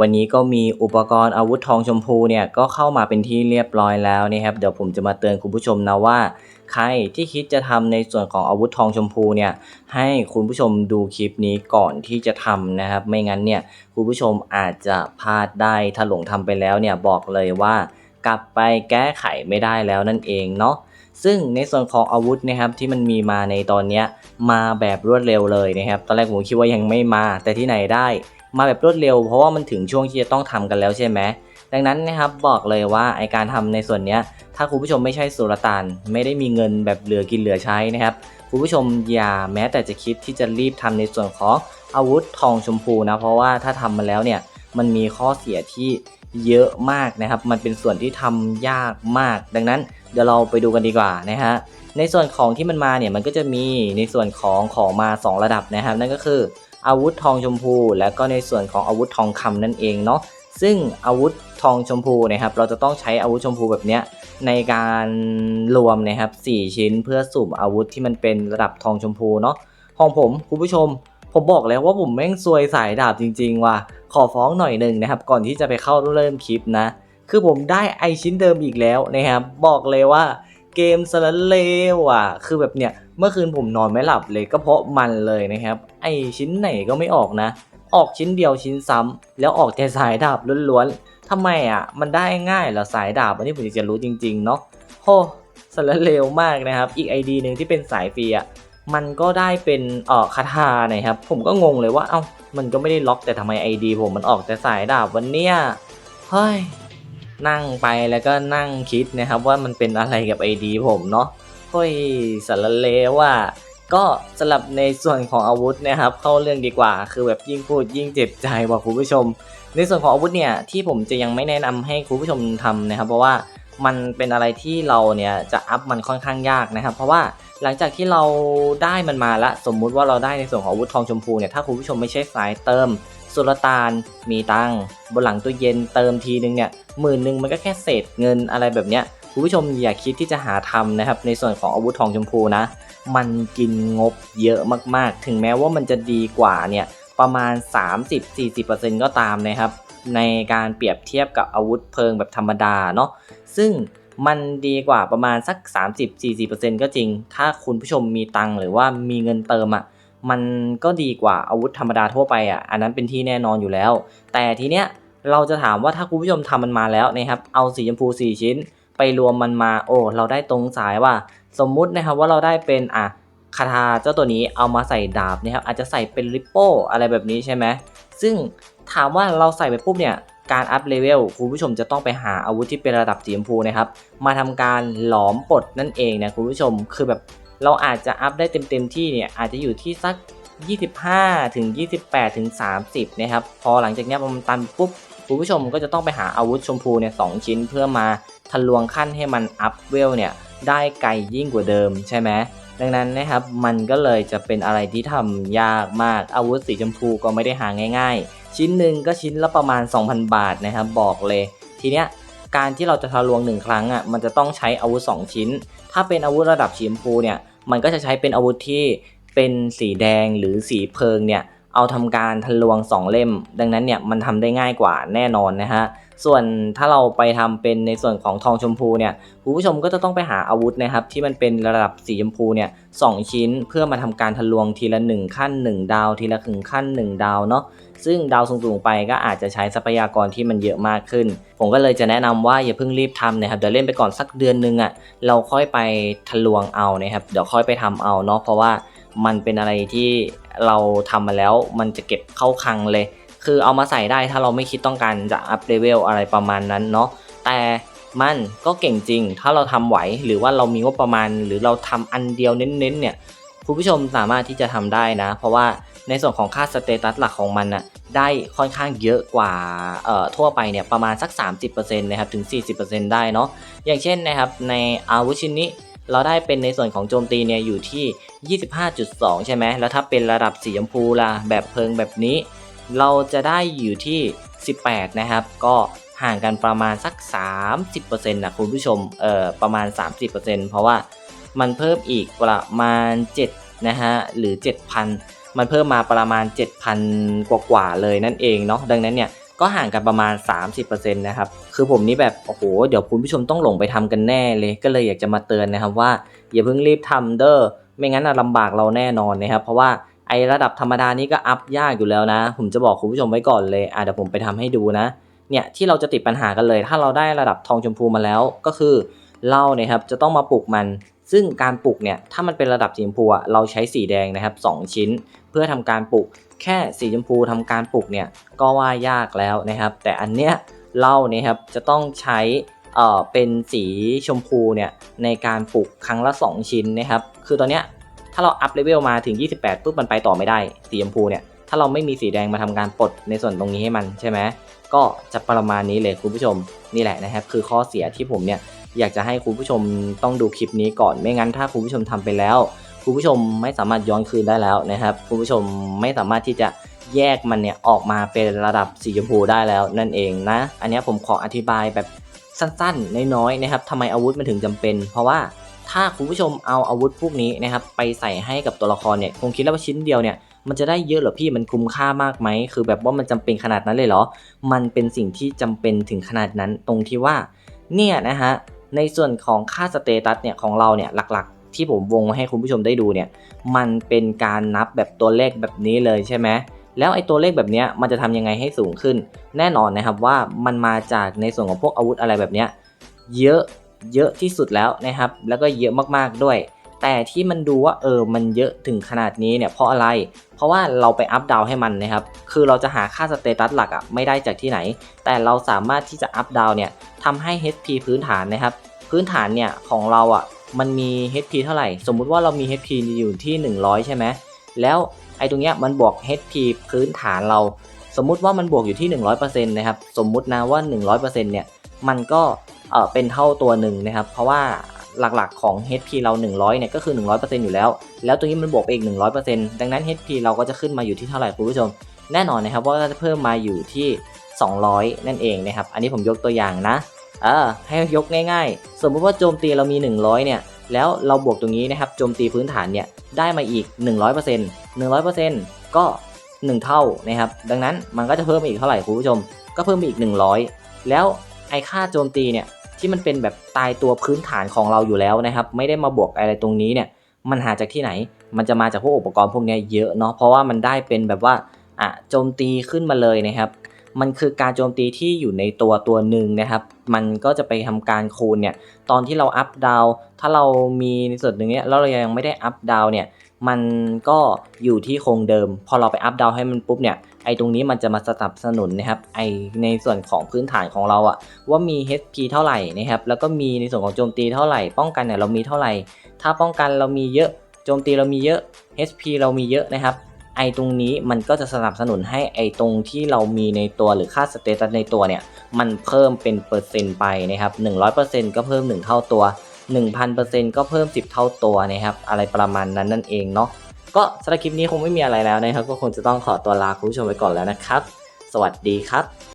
วันนี้ก็มีอุปกรณ์อาวุธทองชมพูเนี่ยก็เข้ามาเป็นที่เรียบร้อยแล้วนะครับ เดี๋ยวผมจะมาเตือนคุณผู้ชมนะว่า ใครที่คิดจะทำในส่วนของอาวุธทองชมพูเนี่ยให้คุณผู้ชมดูคลิปนี้ก่อนที่จะทำนะครับ ไม่งั้นเนี่ยคุณผู้ชมอาจจะพลาดได้ถ้าหลงทำไปแล้วเนี่ยบอกเลยว่ากลับไปแก้ไขไม่ได้แล้วนั่นเองเนาะซึ่งในส่วนของอาวุธนะครับที่มันมีมาในตอนนี้มาแบบรวดเร็วเลยนะครับ ตอนแรกผมคิดว่ายังไม่มา แต่ที่ไหนได้ มาแบบรวดเร็ว เพราะว่ามันถึงช่วงที่จะต้องทำกันแล้วใช่ไหมดังนั้นนะครับบอกเลยว่าไอการทำในส่วนนี้ถ้าคุณผู้ชมไม่ใช่สุลต่านไม่ได้มีเงินแบบเหลือกินเหลือใช้นะครับคุณผู้ชมอย่าแม้แต่จะคิดที่จะรีบทำในส่วนของอาวุธทองชมพูนะเพราะว่าถ้าทำมาแล้วเนี่ยมันมีข้อเสียที่เยอะมากนะครับ มันเป็นส่วนที่ทำยากมาก ดังนั้นเดี๋ยวเราไปดูกันดีกว่านะฮะในส่วนของที่มันมาเนี่ยมันก็จะมีในส่วนของของมา 2 ระดับนะครับ นั่นก็คือ อาวุธทองชมพู และก็ในส่วนของอาวุธทองคำนั่นเองเนาะซึ่งอาวุธทองชมพูนะครับเราจะต้องใช้อาวุธชมพูแบบเนี้ยในการรวมนะครับ4ชิ้นเพื่อสุ่มอาวุธที่มันเป็นระดับทองชมพูเนาะของผมคุณผู้ชมผมบอกแล้วว่าผมแม่งซวยสายดาบจริง ๆ ว่ะขอฟ้องหน่อยหนึ่งนะครับ ก่อนที่จะไปเข้าเริ่มคลิปนะ คือผมได้ไอชิ้นเดิมอีกแล้วนะครับ บอกเลยว่า เกมสารเลวอะ คือแบบเนี้ยเมื่อคืนผมนอนไม่หลับเลยก็เพราะมันเลยนะครับ ไอชิ้นไหนก็ไม่ออกนะ ออกชิ้นเดียวชิ้นซ้ำแล้วออกแต่สายดาบล้วนๆทำไมอะ มันได้ง่ายเหรอสายดาบอันนี้ผมจะรู้จริงๆเนาะโหสารเลวมากนะครับ อีกไอดีหนึ่งที่เป็นสายฟรีอะมันก็ได้เป็นเอ่อคาถานะครับ ผมก็งงเลยว่าเอ้ามันก็ไม่ได้ล็อกแต่ทำไม ID ผมมันออกแต่สายดาบวันเนี้ยเฮ้ย นั่งไปแล้วก็นั่งคิดนะครับว่ามันเป็นอะไรกับ ID ผมเนาะเฮ้ยสารเลวว่า ก็สำหรับในส่วนของอาวุธนะครับ เข้าเรื่องดีกว่า คือแบบยิ่งพูดยิ่งเจ็บใจว่ะคุณผู้ชม ในส่วนของอาวุธเนี่ยที่ผมจะยังไม่แนะนำให้คุณผู้ชมทำนะครับ เพราะว่ามันเป็นอะไรที่เราเนี่ยจะอัพมันค่อนข้างยากนะครับ เพราะว่าหลังจากที่เราได้มันมาละสมมุติว่าเราได้ในส่วนของอาวุธทองชมพูเนี่ยถ้าคุณผู้ชมไม่ใช่สายเติม สุลต่านมีตังบนหลังตู้เย็นเติมทีนึงเนี่ยหมื่นหนึ่งมันก็แค่เศษเงินอะไรแบบเนี้ยคุณผู้ชมอย่าคิดที่จะหาทำนะครับ ในส่วนของอาวุธทองชมพูนะ มันกินงบเยอะมากๆ ถึงแม้ว่ามันจะดีกว่าเนี่ยประมาณ 30-40%ก็ตามนะครับ ในการเปรียบเทียบกับอาวุธเพลิงแบบธรรมดาเนาะซึ่งมันดีกว่าประมาณสัก 30-40%ก็จริง ถ้าคุณผู้ชมมีตังหรือว่ามีเงินเติมอะ่ะ มันก็ดีกว่าอาวุธธรรมดาทั่วไปอะอันนั้นเป็นที่แน่นอนอยู่แล้ว แต่ทีเนี้ยเราจะถามว่าถ้าคุณผู้ชมทำมันมาแล้วนะครับเอาสีชมพู 4 ชิ้น ไปรวมมันมาโอ้เราได้ตรงสายว่า สมมุตินะครับว่าเราได้เป็นอะคาถาเจ้าตัวนี้เอามาใส่ดาบนะครับอาจจะใส่เป็นริปโป้อะไรแบบนี้ใช่ไหมซึ่งถามว่าเราใส่ไปปุ๊บเนี่ยการอัพเลเวลคุณผู้ชมจะต้องไปหาอาวุธที่เป็นระดับสีชมพูนะครับมาทำการหลอมปลดนั่นเองนะคุณผู้ชมคือแบบ เราอาจจะอัพได้เต็มๆที่เนี่ยอาจจะอยู่ที่สัก 25ถึง28ถึง30 นะครับ พอหลังจากนี้มันตันปุ๊บคุณผู้ชมก็จะต้องไปหาอาวุธชมพูเนี่ยสชิ้นเพื่อมาทะลวงขั้นให้มันอัพเวลเนี่ยได้ไกลยิ่งกว่าเดิมใช่ไหมดังนั้นนะครับมันก็เลยจะเป็นอะไรที่ทำยากมากอาวุธสีชมพูก็ไม่ได้หาง่าย ๆ ชิ้นหนึ่งก็ชิ้นละประมาณ 2,000 บาทนะครับบอกเลย ทีเนี้ยการที่เราจะทะลวงหนึ่งครั้งอะมันจะต้องใช้อาวุธ 2 ชิ้น ถ้าเป็นอาวุธระดับสีชมพูเนี่ย มันก็จะใช้เป็นอาวุธที่เป็นสีแดงหรือสีเพลิงเนี่ยเอาทำการทะลวง 2 เล่ม ดังนั้นเนี่ยมันทำได้ง่ายกว่าแน่นอนนะฮะส่วนถ้าเราไปทำเป็นในส่วนของทองชมพูเนี่ยคุณผู้ชมก็จะต้องไปหาอาวุธนะครับที่มันเป็นระดับสีชมพูเนี่ยสชิ้นเพื่อมาทำการทะลวงทีละ 1 ขั้น 1 ดาว ทีละถึงขั้น 1 ดาวเนาะ ซึ่งดาวสูงๆไปก็อาจจะใช้ทรัพยากรที่มันเยอะมากขึ้น ผมก็เลยจะแนะนำว่าอย่าเพิ่งรีบทำนะครับเดี๋ยวเล่นไปก่อนสักเดือนนึงอะ่ะเราค่อยไปทะลวงเอานะครับเดี๋ยวค่อยไปทำเอาเนาะเพราะว่ามันเป็นอะไรที่เราทำมาแล้วมันจะเก็บเข้าคังเลย คือเอามาใส่ได้ถ้าเราไม่คิดต้องการจะอัพเลเวลอะไรประมาณนั้นเนาะแต่มันก็เก่งจริง ถ้าเราทำไหวหรือว่าเรามีงบประมาณ หรือเราทำอันเดียวเน้นๆเนี่ยคุณผู้ชมสามารถที่จะทำได้นะ เพราะว่า ในส่วนของค่าสเตตัสหลักของมันน่ะได้ค่อนข้างเยอะกว่าเอ่อทั่วไปเนี่ยประมาณสัก 30%นะครับถึง 40%ได้เนาะอย่างเช่นนะครับในอาวุธชิ้นนี้เราได้เป็นในส่วนของโจมตีเนี่ยอยู่ที่ 25.2 ใช่ไหมแล้วถ้าเป็นระดับสีชมพูล่ะแบบเพิงแบบนี้ เราจะได้อยู่ที่ 18 นะครับ ก็ห่างกันประมาณสัก 30%นะคุณผู้ชมเอ่อประมาณ 30%เพราะว่ามันเพิ่มอีกประมาณ 7 นะฮะ หรือ 7,000 มันเพิ่มมาประมาณ 7,000 กว่าๆเลยนั่นเองเนาะดังนั้นเนี่ยก็ห่างกันประมาณ 30%นะครับคือผมนี่แบบโอ้โหเดี๋ยวคุณผู้ชมต้องหลงไปทำกันแน่เลย ก็เลยอยากจะมาเตือนนะครับว่าอย่าเพิ่งรีบทำเด้อไม่งั้นน่ะลำบากเราแน่นอนนะครับเพราะว่าไอระดับธรรมดานี้ก็อัพยากอยู่แล้วนะ ผมจะบอกคุณผู้ชมไว้ก่อนเลยอะเดี๋ยวผมไปทำให้ดูนะเนี่ยที่เราจะติดปัญหากันเลย ถ้าเราได้ระดับทองชมพูมาแล้วก็คือเราเนี่ยครับจะต้องมาปลูกมัน ซึ่งการปลูกเนี่ยถ้ามันเป็นระดับสีชมพูอะเราใช้สีแดงนะครับสองชิ้น เพื่อทำการปลูกแค่สีชมพูทำการปลูกเนี่ยก็ว่ายากแล้วนะครับ แต่อันเนี้ยเราเนี่ยครับจะต้องใช้เอ่อเป็นสีชมพูเนี่ยในการปลูกครั้งละ 2 ชิ้นนะครับ คือตอนเนี้ยถ้าเราอัพเลเวลมาถึง 28ปุ๊บมันไปต่อไม่ได้สีชมพูเนี่ยถ้าเราไม่มีสีแดงมาทำการปลดในส่วนตรงนี้ให้มันใช่ไหมก็จะประมาณนี้เลยคุณผู้ชมนี่แหละนะครับ คือข้อเสียที่ผมเนี่ย อยากจะให้คุณผู้ชมต้องดูคลิปนี้ก่อน ไม่งั้นถ้าคุณผู้ชมทำไปแล้ว คุณผู้ชมไม่สามารถย้อนคืนได้แล้วนะครับ คุณผู้ชมไม่สามารถที่จะแยกมันเนี่ยออกมาเป็นระดับสีชมพูได้แล้วนั่นเองนะ อันนี้ผมขออธิบายแบบสั้นๆ น้อยๆนะครับทำไมอาวุธมันถึงจำเป็น เพราะว่าถ้าคุณผู้ชมเอาอาวุธพวกนี้นะครับไปใส่ให้กับตัวละครเนี่ยคงคิดแล้วว่าชิ้นเดียวเนี่ยมันจะได้เยอะหรอพี่มันคุ้มค่ามากไหมคือแบบว่ามันจำเป็นขนาดนั้นเลยเหรอ มันเป็นสิ่งที่จำเป็นถึงขนาดนั้นตรงที่ว่าเนี่ยนะฮะ ในส่วนของค่าสเตตัสเนี่ยของเราเนี่ยหลักๆ ที่ผมวงให้คุณผู้ชมได้ดูเนี่ยมันเป็นการนับแบบตัวเลขแบบนี้เลยใช่ไหมแล้วไอ้ตัวเลขแบบนี้มันจะทำยังไงให้สูงขึ้น แน่นอนนะครับว่ามันมาจากในส่วนของพวกอาวุธอะไรแบบเนี้ยเยอะเยอะที่สุดแล้วนะครับ แล้วก็เยอะมากๆด้วย แต่ที่มันดูว่าเออมันเยอะถึงขนาดนี้เนี่ยเพราะอะไร เพราะว่าเราไปอัพดาวให้มันนะครับ คือเราจะหาค่าสเตตัสหลักอะ่ะไม่ได้จากที่ไหน แต่เราสามารถที่จะอัพดาวเนี่ยทำให้ HP พื้นฐานนะครับ พื้นฐานเนี่ยของเราอะ่ะมันมี HP เท่าไหร่ สมมุติว่าเรามี HP อยู่ที่ 100 ใช่ไหมแล้วไอ้ตรงเนี้ยมันบวก HP พื้นฐานเรา สมมุติว่ามันบวกอยู่ที่ 100%นะครับ สมมุตินะว่า 100%เนี่ย มันก็เออเป็นเท่าตัวหนึ่งนะครับ เพราะว่า หลักๆของ HP เรา 100เนี่ยก็คือ 100%อยู่แล้ว แล้วตรงนี้มันบวกไปอีก 100%ดังนั้น HP เราก็จะขึ้นมาอยู่ที่เท่าไหร่คุณผู้ชม แน่นอนนะครับว่าจะเพิ่มมาอยู่ที่ 200 นั่นเองนะครับ อันนี้ผมยกตัวอย่างนะเออให้ยกง่าย ๆ สมมติว่าโจมตีเรามี 100 เนี่ย แล้วเราบวกตรงนี้นะครับ โจมตีพื้นฐานเนี่ยได้มาอีก 100% 100%ก็ 1 เท่านะครับ ดังนั้นมันก็จะเพิ่มมาอีกเท่าไหร่คุณผู้ชม ก็เพิ่มมาอีก 100 แล้วไอค่าโจมตีเนี่ย ที่มันเป็นแบบตายตัวพื้นฐานของเราอยู่แล้วนะครับ ไม่ได้มาบวกอะไรตรงนี้เนี่ย มันหาจากที่ไหน มันจะมาจากพวกอุปกรณ์พวกนี้เยอะเนาะเพราะว่ามันได้เป็นแบบว่าอะโจมตีขึ้นมาเลยนะครับ มันคือการโจมตีที่อยู่ในตัวตัวหนึ่งนะครับ มันก็จะไปทำการคูณเนี่ยตอนที่เราอัพดาวถ้าเรามีในส่วนหนึ่งเนี้ยแล้วเรายังไม่ได้อัพดาวเนี่ย มันก็อยู่ที่คงเดิม พอเราไปอัพดาวให้มันปุ๊บเนี่ยไอ้ตรงนี้มันจะมาสนับสนุนนะครับไอ้ในส่วนของพื้นฐานของเราอะว่ามี HP เท่าไหร่นะครับแล้วก็มีในส่วนของโจมตีเท่าไหร่ ป้องกันเนี่ยเรามีเท่าไหร่ ถ้าป้องกันเรามีเยอะโจมตีเรามีเยอะ HP เรามีเยอะนะครับไอ้ตรงนี้มันก็จะสนับสนุนให้ไอ้ตรงที่เรามีในตัวหรือค่าสเตตัสในตัวเนี่ยมันเพิ่มเป็นเปอร์เซ็นต์ไปนะครับ100%ก็เพิ่ม 1 เท่าตัว 1,000%ก็เพิ่ม 10 เท่าตัวนะครับ อะไรประมาณนั้นนั่นเองเนาะ ก็สำหรับคลิปนี้คงไม่มีอะไรแล้วนะครับ ก็คงจะต้องขอตัวลาคุณผู้ชมไปก่อนแล้วนะครับ สวัสดีครับ